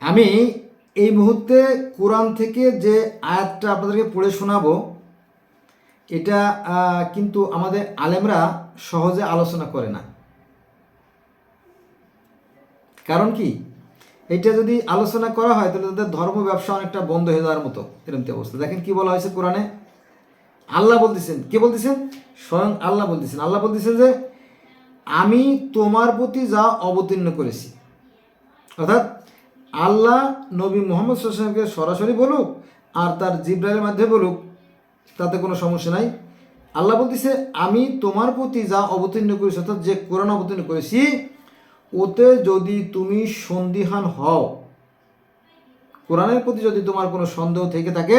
আমি এই মুহূর্তে কোরআন থেকে যে আয়াতটা আপনাদেরকে পড়ে শোনাবো, এটা কিন্তু আমাদের আলেমরা সহজে আলোচনা করে না। কারণ কি? এটা যদি আলোচনা করা হয়, তাহলে তাদের ধর্ম ব্যবসা অনেকটা বন্ধ হয়ে যাওয়ার মতো এরকম অবস্থা। দেখেন কি বলা হয়েছে কোরআনে? আল্লাহ বলতেছেন। কে বলতেছেন? স্বয়ং আল্লাহ বলতেছেন। আল্লাহ বলতেছেন যে, আমি তোমার প্রতি যা অবতীর্ণ করেছি। অর্থাৎ আল্লাহ নবী মোহাম্মদ সাল্লামকে সরাসরি বলুক আর তার জিব্রাইলের মাধ্যমে বলুক, তাতে কোনো সমস্যা নাই। আল্লাহ বলতেছে, আমি তোমার প্রতি যা অবতীর্ণ করেছি, অর্থাৎ যে কোরআন অবতীর্ণ করেছি, ওতে যদি তুমি সন্দিহান হও, কোরআনের প্রতি যদি তোমার কোনো সন্দেহ থেকে থাকে,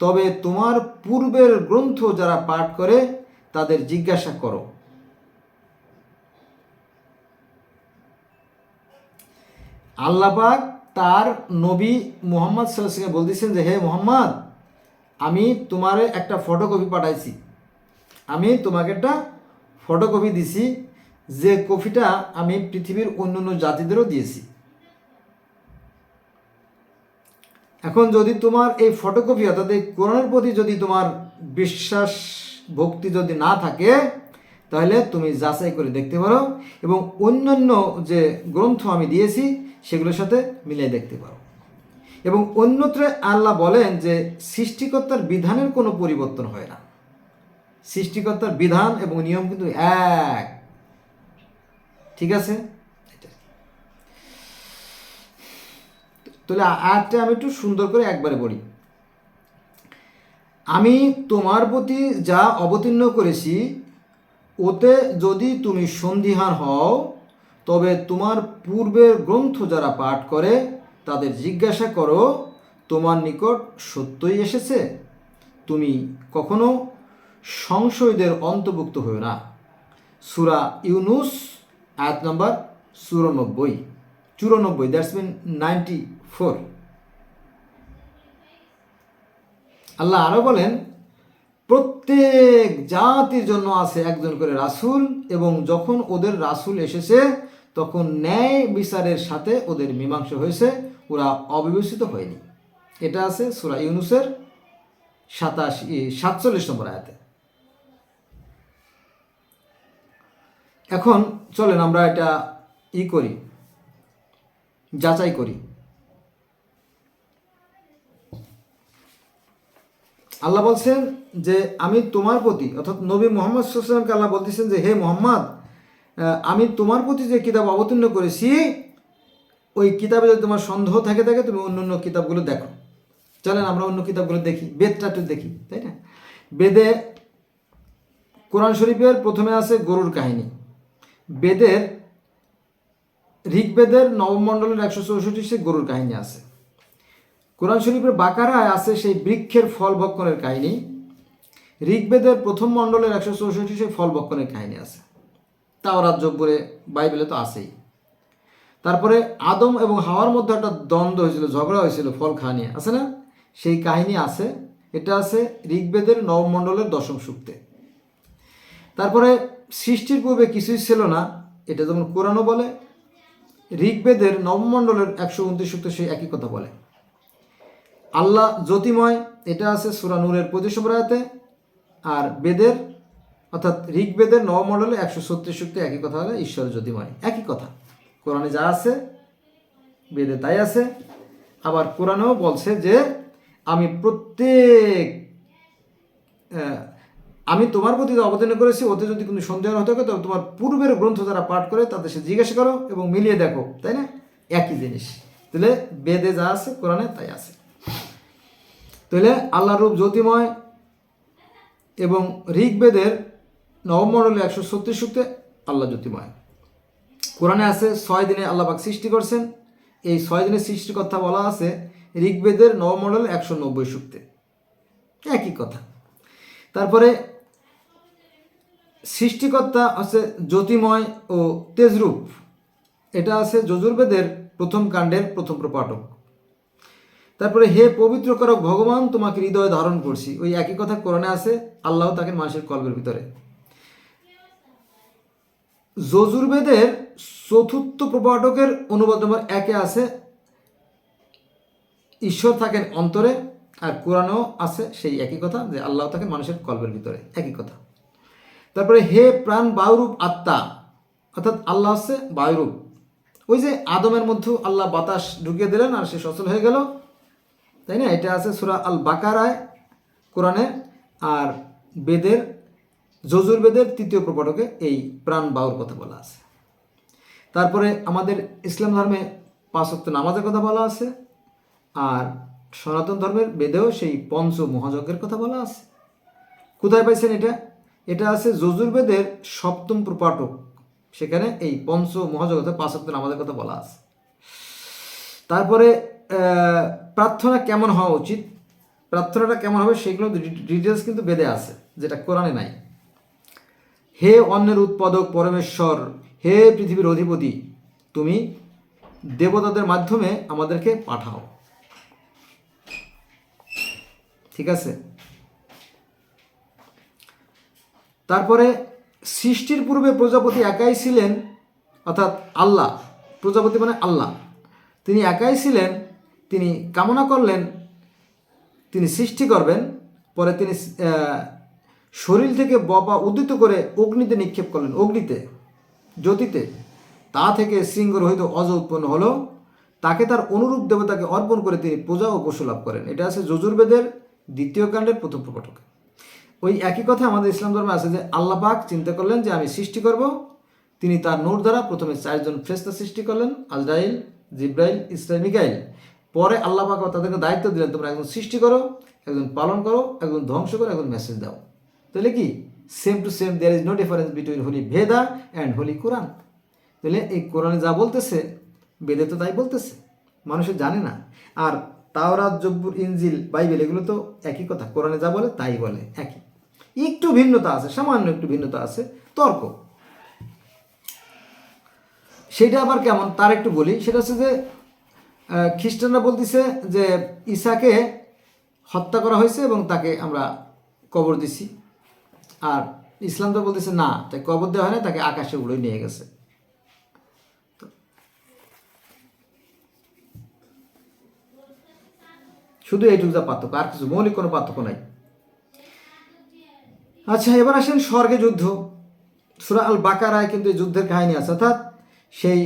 তবে তোমার পূর্বের গ্রন্থ যারা পাঠ করে, তাদের জিজ্ঞাসা করো। আল্লাপাক তার নবী মোহাম্মদ সাল্লামকে বলতেছেন যে, হে মোহাম্মদ, আমি তোমারে একটা ফটোকপি পাঠাইছি। আমি তোমাকে একটা ফটোকপি দিছি, যে কপিটা আমি পৃথিবীর অন্য অন্য জাতিদেরও দিয়েছি। এখন যদি তোমার এই ফটোকপি অর্থাৎ এই কোরআনের প্রতি যদি তোমার বিশ্বাস, ভক্তি যদি না থাকে, তাহলে তুমি যাচাই করে দেখতে পারো এবং অন্যান্য যে গ্রন্থ আমি দিয়েছি সেগুলোর সাথে মিলিয়ে দেখতে পারো। এবং অন্যত্র আল্লাহ বলেন যে সৃষ্টিকর্তার বিধানের কোনো পরিবর্তন হয় না। সৃষ্টিকর্তার বিধান এবং নিয়ম কিন্তু এক। ঠিক আছে? তাহলে আয়াতটা আমি একটু সুন্দর করে একবারে বলি আমি তোমার প্রতি যা অবতীর্ণ করেছি, ওতে যদি তুমি সন্দিহান হও তবে তোমার পূর্বের গ্রন্থ যারা পাঠ করে, তাদের জিজ্ঞাসা করো, তোমার নিকট সত্যই এসেছে? তুমি কখনো সংশয়দের অন্তর্ভুক্ত হও না। সুরা ইউনুস, আয়াত নম্বর চুরানব্বই। চুরানব্বই, দ্যাটস মিন নাইনটি ফোর। আল্লাহ আরও বলেন, প্রত্যেক জাতির জন্য আছে একজন করে রাসূল এবং যখন ওদের রাসূল এসেছে তখন ন্যায় বিচারের সাথে ওদের মীমাংসা হয়েছে, ওরা অবিবেচিত হয়নি। এটা আছে সুরা ইউনুসের সাতাশি সাতচল্লিশ নম্বর আয়াতে। এখন চলেন আমরা এটা ই করি, যাচাই করি। আল্লাহ বলছেন যে, আমি তোমার প্রতি, অর্থাৎ নবী মোহাম্মদ সাল্লামকে আল্লাহ বলতেছেন যে, হে মোহাম্মদ আমি তোমার প্রতি যে কিতাব অবতীর্ণ করেছি, ওই কিতাবে যদি তোমার সন্দেহ থাকে থাকে, তুমি অন্য অন্য কিতাবগুলো দেখো। চলেন আমরা অন্য কিতাবগুলো দেখি, বেদটা একটু দেখি, তাই না? বেদে কোরআন শরীফের প্রথমে আছে গরুর কাহিনী। বেদের, ঋগ্বেদের নবম মণ্ডলের একশো চৌষট্টি সে গরুর কাহিনী আছে। কোরআন শরীফের বাকারায় আছে সেই বৃক্ষের ফল ভক্ষণের কাহিনী। ঋগ্বেদের প্রথম মণ্ডলের একশো চৌষট্টি সেই ফল ভক্ষণের কাহিনী আছে। তাও রাজ্য বলে বাইবেলে তো আছেই। তারপরে আদম এবং হাওয়ার মধ্যে একটা দ্বন্দ্ব হয়েছিল, ঝগড়া হয়েছিল, ফল খাওয়া নিয়ে, আছে না? সেই কাহিনী আছে, এটা আছে ঋগ্বেদের নবমণ্ডলের দশম সূক্তে। তারপরে সৃষ্টির পূর্বে কিছুই ছিল না, এটা যেমন কোরআনও বলে, ঋগ্বেদের নবমণ্ডলের একশো উনত্রিশ সূক্ত সেই একই কথা বলে। আল্লাহ জ্যোতিময়, এটা আছে সুরানুরের পঁচিশ নম্বর আর বেদের অর্থাৎ ঋগ্বেদের নবমণ্ডলে একশো ছত্রিশ সূক্তে একই কথা হলে ঈশ্বর জ্যোতিময়, একই কথা। কোরআনে যা আছে, বেদে তাই আছে। আবার কোরআনেও বলছে যে, আমি প্রত্যেক আমি তোমার প্রতি অবতীর্ণ করেছি, ওতে যদি কোনো সন্দেহ হতে থাকে, তবে তোমার পূর্বের গ্রন্থ যারা পাঠ করে, তাদের সে জিজ্ঞাসা করো এবং মিলিয়ে দেখো, তাই না? একই জিনিস। তাহলে বেদে যা আছে, কোরআনে তাই আছে। তাহলে আল্লাহ রূপ জ্যোতিময় এবং ঋগ্বেদের নবমণ্ডলে একশো ছত্রিশ সূক্তে আল্লাহ জ্যোতিময় কোরআনে আছে, ছয় দিনে আল্লাহ পাক সৃষ্টি করছেন। এই ছয় দিনের সৃষ্টির কথা বলা আছে ঋগ্বেদের নবমণ্ডলে একশো নব্বই সূক্তে একই কথা। তারপরে সৃষ্টিকর্তা আছে জ্যোতিময় ও তেজরূপ। এটা আছে যজুর্বেদের প্রথম কাণ্ডের প্রথম প্রপাঠক। তারপরে, হে পবিত্র করক ভগবান, তোমাকে হৃদয়ে ধারণ করছি। ওই একই কথা কোরআনে আছে, আল্লাহ তাকে মানুষের কল্পের ভিতরে। যজুর্বেদের চতুর্থ প্রপাঠকের অনুবাদ নম্বর একে আছে। ঈশ্বর থাকেন অন্তরে আর কোরআনেও আছে সেই একই কথা যে আল্লাহ থাকেন মানুষের কল্পের ভিতরে, একই কথা। তারপরে হে প্রাণ বায়ুরূপ আত্মা, অর্থাৎ আল্লাহ হচ্ছে বায়ুরূপ ওই যে আদমের মধ্যে আল্লাহ বাতাস ঢুকিয়ে দিলেন আর সে সচল হয়ে গেল। তাই না? এটা আছে সুরা আল বাকারায় কোরআনে। আর বেদের যজুর বেদের তৃতীয় প্রপাঠকে এই প্রাণ বায়ুর কথা বলা আছে। তারপরে আমাদের ইসলাম ধর্মে পাঁচত্ব নামাজের কথা বলা আছে, আর সনাতন ধর্মের বেদেও সেই পঞ্চ মহাযজ্ঞের কথা বলা আছে। কোথায় পাইছেন এটা? এটা আছে যজুর্বেদের সপ্তম প্রপাটক সেখানে এই পঞ্চ মহাযজ্ঞ পাঁচত্ব নামাজের কথা বলা আছে। তারপরে প্রার্থনা কেমন হওয়া উচিত? প্রার্থনাটা কেমন হবে সেগুলো ডিটেলস কিন্তু বেদে আছে, যেটা কোরআনে নাই। হে অন্যের উৎপাদক পরমেশ্বর, হে পৃথিবীর অধিপতি, তুমি দেবতাদের মাধ্যমে আমাদেরকে পাঠাও। ঠিক আছে? তারপরে সৃষ্টির পূর্বে প্রজাপতি একাই ছিলেন, অর্থাৎ আল্লাহ, প্রজাপতি মানে আল্লাহ। তিনি একাই ছিলেন, তিনি কামনা করলেন, তিনি সৃষ্টি করবেন, পরে তিনি শরীর থেকে বপা উদ্দিত করে অগ্নিতে নিক্ষেপ করলেন। অগ্নিতে, জ্যোতিতে। তা থেকে শৃঙ্গরহিত অজ উৎপন্ন হলো। তাকে তার অনুরূপ দেবতাকে অর্পণ করে তিনি পূজা ও পশু লাভ করেন। এটা আছে যজুর্বেদের দ্বিতীয় কাণ্ডের প্রথম প্রকটক ওই একই কথা আমাদের ইসলাম ধর্মে আছে যে, আল্লাহ পাক চিন্তা করলেন যে, আমি সৃষ্টি করব। তিনি তার নূর দ্বারা প্রথমে চারজন ফ্রেস্তা সৃষ্টি করলেন, আজরাইল, জিব্রাইল, ইসরাইল, মিকাইল। পরে আল্লাহ পাক তাদেরকে দায়িত্ব দিলেন, তোমরা একজন সৃষ্টি করো, একজন পালন করো, একজন ধ্বংস করো, একজন মেসেজ দাও। তাহলে কি? Same to same there is no difference between holy Veda and holy কোরআন তাহলে এই কোরআনে যা বলতেছে, বেদে তো তাই বলতেছে, মানুষে জানে না। আর তাওরাত জব্বুর ইনজিল বাইবেল এগুলো তো একই কথা কোরআনে যা বলে তাই বলে, একই। একটু ভিন্নতা আছে, সামান্য একটু ভিন্নতা আছে, তর্ক। সেটা আবার কেমন? তার একটু বলি, সেটা হচ্ছে যে খ্রিস্টানরা বলতেছে যে, ঈশাকে হত্যা করা হয়েছে এবং তাকে আমরা কবর দিছি। আর ইসলাম তো বলতেছে, না, তাই কবর দেওয়া হয় না, তাকে আকাশে উড়ে নিয়ে গেছে। শুধু এইটুকু যা পার্থক্য, আর কিছু মৌলিক কোনো পার্থক্য নাই। আচ্ছা এবার আসেন স্বর্গে যুদ্ধ। সুরা আল বাকারায় কিন্তু এই যুদ্ধের কাহিনী আছে। অর্থাৎ সেই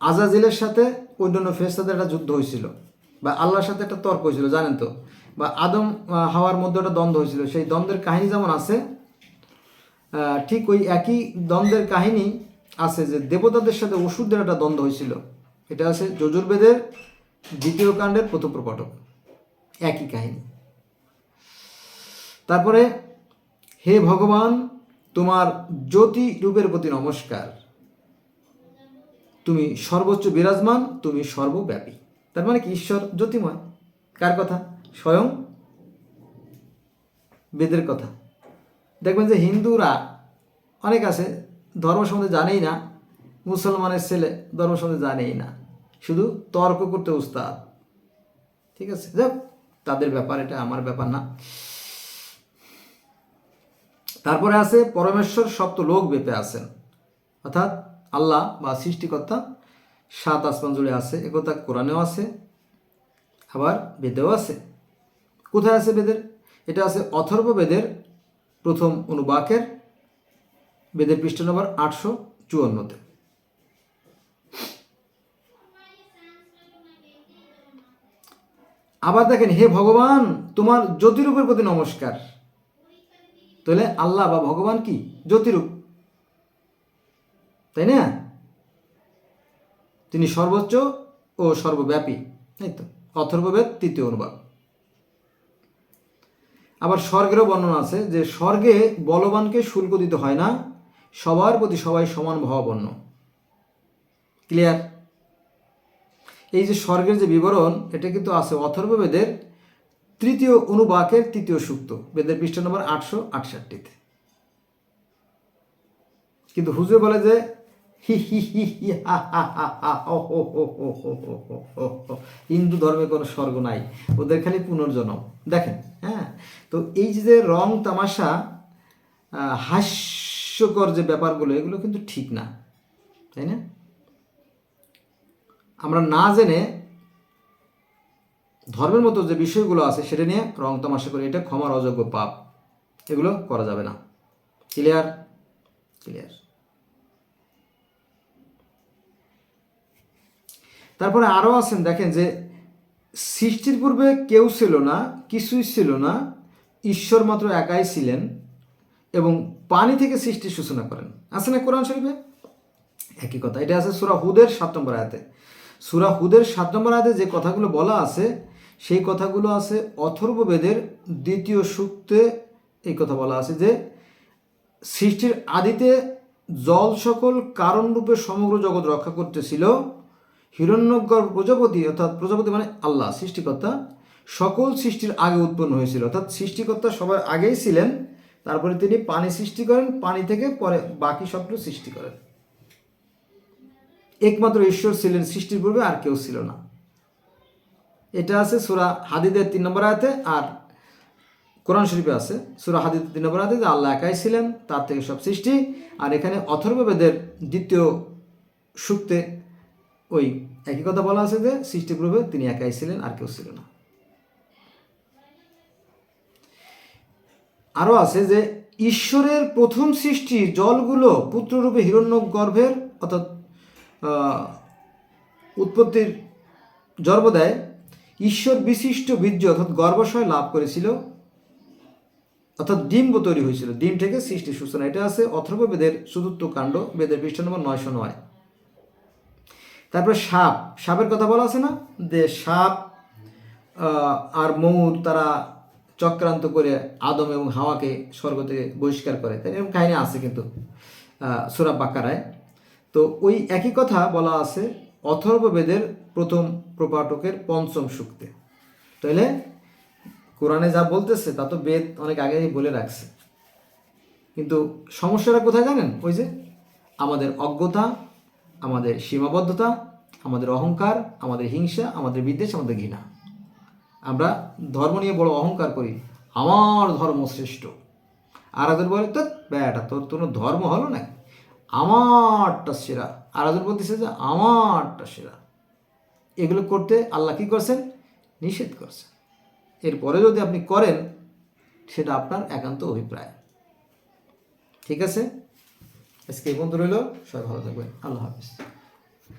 আজাজিলের সাথে অন্যান্য ফেরেশতাদের একটা যুদ্ধ হয়েছিল, বা আল্লাহর সাথে একটা তর্ক হয়েছিল, জানেন তো? বা আদম হাওয়ার মধ্যে একটা দ্বন্দ্ব হয়েছিল। সেই দ্বন্দ্বের কাহিনী যেমন আছে ঠিক ওই একই দ্বন্দ্বের কাহিনী আছে যে দেবতাদের সাথে ওষুধদের একটা দ্বন্দ্ব হয়েছিল। এটা আছে যজুর্বেদের দ্বিতীয় কাণ্ডের প্রথম প্রকটক। একই কাহিনী। তারপরে, হে ভগবান, তোমার জ্যোতি রূপের প্রতি নমস্কার। তুমি সর্বোচ্চ বিরাজমান, তুমি সর্বব্যাপী। তার মানে কি ঈশ্বর জ্যোতিময়? কার কথা? স্বয়ং বেদের কথা। দেখবেন যে হিন্দুরা, অনেক আছে, ধর্ম সম্বন্ধে জানেই না, মুসলমানের ছেলে ধর্ম সম্বন্ধে জানেই না। শুধু তর্ক করতে উস্তাদ। ঠিক আছে? যাক, তাদের ব্যাপার, এটা আমার ব্যাপার না। তারপরে আছে, পরমেশ্বর সপ্ত লোক বেপে আছেন। অর্থাৎ আল্লাহ বা সৃষ্টিকর্তা সাত আসমান জুড়ে আছে, একথা কোরআনেও আছে, আবার বেদেও আছে। কোথায় আছে বেদের? এটা আছে অথর্ব বেদের প্রথম অনুবাকের, বেদের পৃষ্ঠ নম্বর আটশো চুয়ান্নতে। আবার দেখেন, হে ভগবান, তোমার জ্যোতিরূপের প্রতি নমস্কার। তাহলে আল্লাহ বা ভগবান কি? জ্যোতিরূপ। তাই না? তিনি সর্বোচ্চ ও সর্বব্যাপী। তাই তো অথর্ববেদ তৃতীয় অনুবাদ। আবার স্বর্গেরও বর্ণনা আছে যে স্বর্গে বলবানকে শুল্ক দিতে হয় না, সবার প্রতি সবাই সমান ভাবাপন্ন। ক্লিয়ার এই যে স্বর্গের যে বিবরণ, এটা কিন্তু আছে অথর্ব বেদের তৃতীয় অনুবাকের তৃতীয় সূক্ত, বেদের পৃষ্ঠা নম্বর আটশো আটষট্টিতে। কিন্তু হুজুর বলে যে হি হি হি হি, হা হা হা হা, হিন্দু ধর্মে কোনো স্বর্গ নাই, ওদের খালি পুনর্জন্ম। দেখেন হ্যাঁ? তো এই যে রং তামাশা হাস্যকর যে ব্যাপারগুলো, এগুলো কিন্তু ঠিক না, তাই না? আমরা না জেনে ধর্মের মতো যে বিষয়গুলো আছে, সেটা নিয়ে রং তামাশা করে, এটা ক্ষমার অযোগ্য পাপ, এগুলো করা যাবে না। ক্লিয়ার? ক্লিয়ার। তারপরে আরও আছেন, দেখেন যে সৃষ্টির পূর্বে কেউ ছিল না, কিছুই ছিল না, ঈশ্বর মাত্র একাই ছিলেন এবং পানি থেকে সৃষ্টির সূচনা করেন। আছে না কোরআন শরীফে? একই কথা। এটা আছে সুরা হুদের সাত নম্বর আয়াতে। সুরা হুদের সাত নম্বর আয়াতে যে কথাগুলো বলা আছে, সেই কথাগুলো আছে অথর্ব বেদের দ্বিতীয় সূক্তে এই কথা বলা আছে যে, সৃষ্টির আদিতে জল সকল কারণরূপে সমগ্র জগৎ রক্ষা করতেছিল হিরণ্যগর প্রজাপতি, অর্থাৎ প্রজাপতি মানে আল্লাহ, সৃষ্টিকর্তা, সকল সৃষ্টির আগে উৎপন্ন হয়েছিল। অর্থাৎ সৃষ্টিকর্তা সবার আগেই ছিলেন, তারপরে তিনি পানি সৃষ্টি করেন, পানি থেকে পরে বাকি সবগুলো সৃষ্টি করেন। একমাত্র ঈশ্বর ছিলেন সৃষ্টির পূর্বে, আর কেউ ছিল না। এটা আছে সুরা হাদিদের তিন নম্বর আয়াতে, আর কোরআন শরীফে আছে, সুরা হাদিদ তিন নম্বর আয়াতে যে আল্লাহ একাই ছিলেন, তার থেকে সব সৃষ্টি। আর এখানে অথর্ববেদের দ্বিতীয় সূক্তে ওই একই কথা বলা আছে যে সৃষ্টি সৃষ্টিপূর্বে তিনি একাই ছিলেন, আর কেউ ছিল না। আরও আছে যে ঈশ্বরের প্রথম সৃষ্টি জলগুলো পুত্ররূপে হিরণ্য গর্ভের অর্থাৎ উৎপত্তির জন্ম দেয় ঈশ্বর বিশিষ্ট বীর্য অর্থাৎ গর্ভাশয় লাভ করেছিল। অর্থাৎ ডিম্ব তৈরি হয়েছিল। ডিম থেকে সৃষ্টি সূচনা এটা আছে। অথর্ব বেদের চতুর্থ কাণ্ড, বেদের পৃষ্ঠ নম্বর নয়শো নয়। তারপরে সাপ। সাপের কথা বলা আছে না? যে সাপ আর ময়ূর তারা চক্রান্ত করে আদম এবং হাওয়াকে স্বর্গ থেকে বহিষ্কার করে। তাই এরকম কাহিনী আছে কিন্তু সুরা বাকারায়। তো ওই একই কথা বলা আছে অথর্ব বেদের প্রথম প্রপাটকের পঞ্চম সূক্তে। তাইলে কোরআনে যা বলতেছে, তা তো বেদ অনেক আগেই বলে রাখছে। কিন্তু সমস্যাটা কোথায় জানেন? ওই যে আমাদের অজ্ঞতা আমাদের সীমাবদ্ধতা, আমাদের অহংকার, আমাদের হিংসা, আমাদের বিদ্বেষ, আমাদের ঘৃণা। আমরা ধর্ম নিয়ে বড় অহংকার করি। আমার ধর্ম শ্রেষ্ঠ। আর বলে তো ব্যাটা, তোর কোনো ধর্ম হলো না আমারটা সেরা। আর একজন বলতেছে যে, আমারটা সেরা। এগুলো করতে আল্লাহ কি করছেন? নিষেধ করছেন। এরপরে যদি আপনি করেন, সেটা আপনার একান্ত অভিপ্রায়। ঠিক আছে? আজকে এই বন্ধু রইল। সবাই ভালো থাকবেন। আল্লাহ হাফিজ।